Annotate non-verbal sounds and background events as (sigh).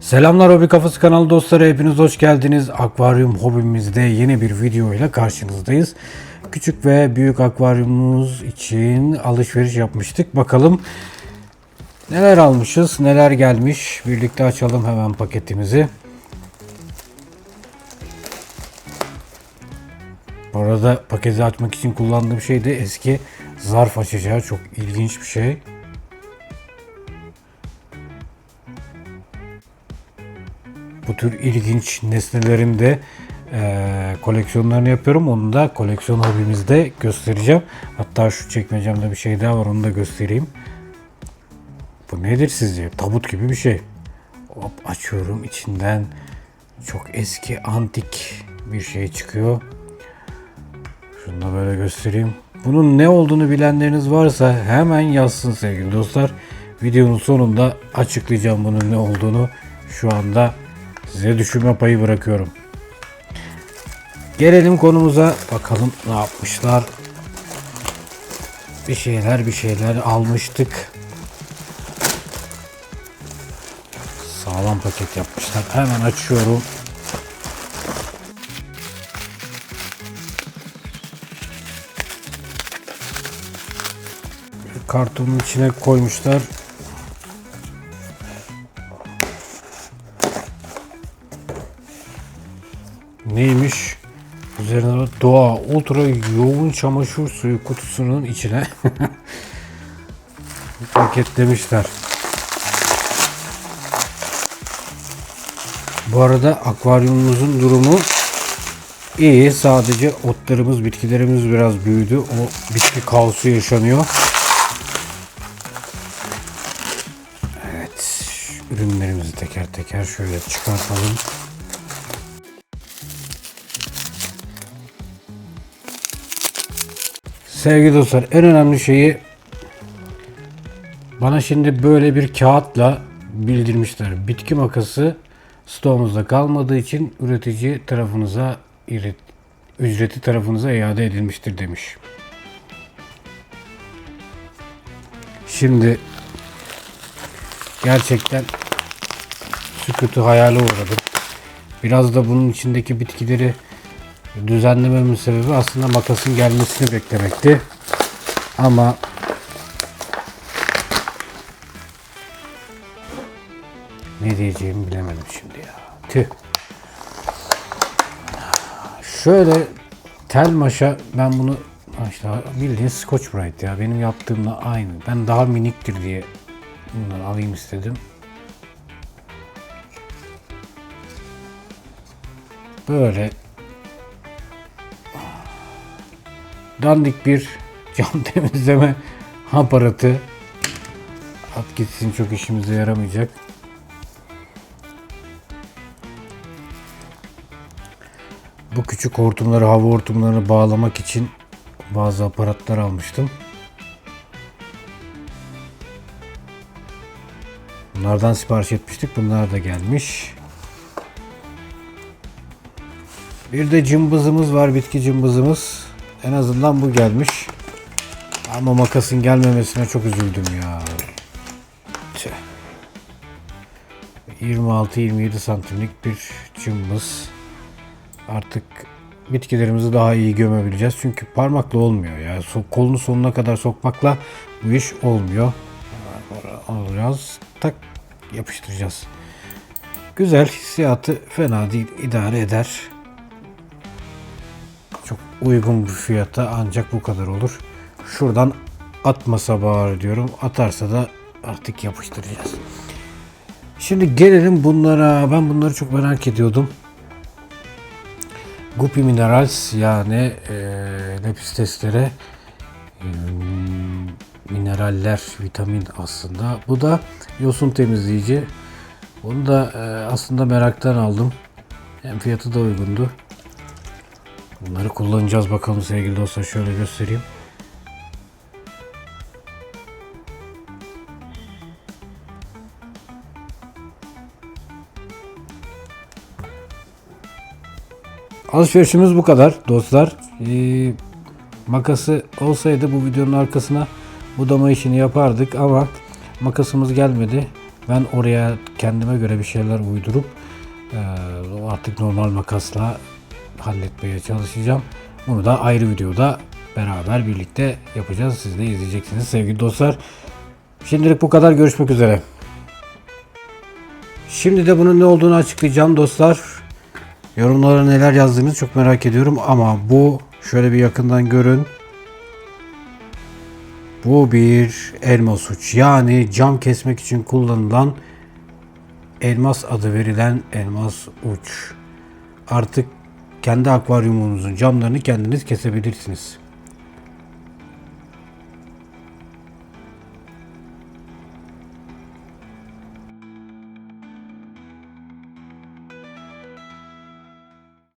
Selamlar Hobi Kafası kanalı dostları hepiniz hoş geldiniz. Akvaryum hobimizde yeni bir video ile karşınızdayız. Küçük ve büyük akvaryumumuz için alışveriş yapmıştık. Bakalım neler almışız, neler gelmiş. Birlikte açalım hemen paketimizi. Bu arada paketi açmak için kullandığım şey de eski zarf açacağı. Çok ilginç bir şey. Bu tür ilginç nesnelerin de eee, koleksiyonlarını yapıyorum. Onu da koleksiyon hobimizde göstereceğim. Hatta şu çekmecemde bir şey daha var onu da göstereyim. Bu nedir sizce? Tabut gibi bir şey. Hop açıyorum içinden çok eski antik bir şey çıkıyor. Şunu da böyle göstereyim. Bunun ne olduğunu bilenleriniz varsa hemen yazsın sevgili dostlar. Videonun sonunda açıklayacağım bunun ne olduğunu. Şu anda size düşünme payı bırakıyorum. Gelelim konumuza. Bakalım ne yapmışlar. Bir şeyler bir şeyler almıştık. Sağlam paket yapmışlar. Hemen açıyorum. Kartonun içine koymuşlar. Neymiş? Üzerine doğa ultra yoğun çamaşır suyu kutusunun içine (laughs) paketlemişler. Bu arada akvaryumumuzun durumu iyi. Sadece otlarımız, bitkilerimiz biraz büyüdü. O bitki kaosu yaşanıyor. Evet. Ürünlerimizi teker teker şöyle çıkartalım. Sevgili dostlar en önemli şeyi bana şimdi böyle bir kağıtla bildirmişler. Bitki makası stoğumuzda kalmadığı için üretici tarafınıza ücreti tarafınıza iade edilmiştir demiş. Şimdi gerçekten sükutu hayale uğradım. Biraz da bunun içindeki bitkileri düzenlememin sebebi aslında makasın gelmesini beklemekti. Ama ne diyeceğimi bilemedim şimdi ya. Tüh. Şöyle tel maşa ben bunu işte bildiğin Scotch Brite ya. Benim yaptığımla aynı. Ben daha miniktir diye bunları alayım istedim. Böyle dandik bir (laughs) cam temizleme aparatı. At gitsin çok işimize yaramayacak. Bu küçük hortumları, hava hortumlarını bağlamak için bazı aparatlar almıştım. Bunlardan sipariş etmiştik. Bunlar da gelmiş. Bir de cımbızımız var, bitki cımbızımız. En azından bu gelmiş. Ama makasın gelmemesine çok üzüldüm ya. Tüh. 26-27 santimlik bir cımbız. Artık bitkilerimizi daha iyi gömebileceğiz. Çünkü parmakla olmuyor ya. So- kolunu sonuna kadar sokmakla bu iş olmuyor. Alacağız. Tak yapıştıracağız. Güzel. Hissiyatı fena değil. idare eder. Uygun bir fiyata ancak bu kadar olur. Şuradan atmasa bari diyorum. Atarsa da artık yapıştıracağız. Şimdi gelelim bunlara. Ben bunları çok merak ediyordum. Guppy Minerals yani e, lepistestere e, mineraller, vitamin aslında. Bu da yosun temizleyici. Bunu da e, aslında meraktan aldım. Hem fiyatı da uygundu. Bunları kullanacağız bakalım sevgili dostlar. Şöyle göstereyim. Alışverişimiz bu kadar dostlar. Ee, makası olsaydı bu videonun arkasına budama işini yapardık ama makasımız gelmedi. Ben oraya kendime göre bir şeyler uydurup e, artık normal makasla halletmeye çalışacağım. Bunu da ayrı videoda beraber birlikte yapacağız. Siz de izleyeceksiniz sevgili dostlar. Şimdilik bu kadar. Görüşmek üzere. Şimdi de bunun ne olduğunu açıklayacağım dostlar. Yorumlara neler yazdığınızı çok merak ediyorum ama bu şöyle bir yakından görün. Bu bir elmas uç. Yani cam kesmek için kullanılan elmas adı verilen elmas uç. Artık kendi akvaryumunuzun camlarını kendiniz kesebilirsiniz.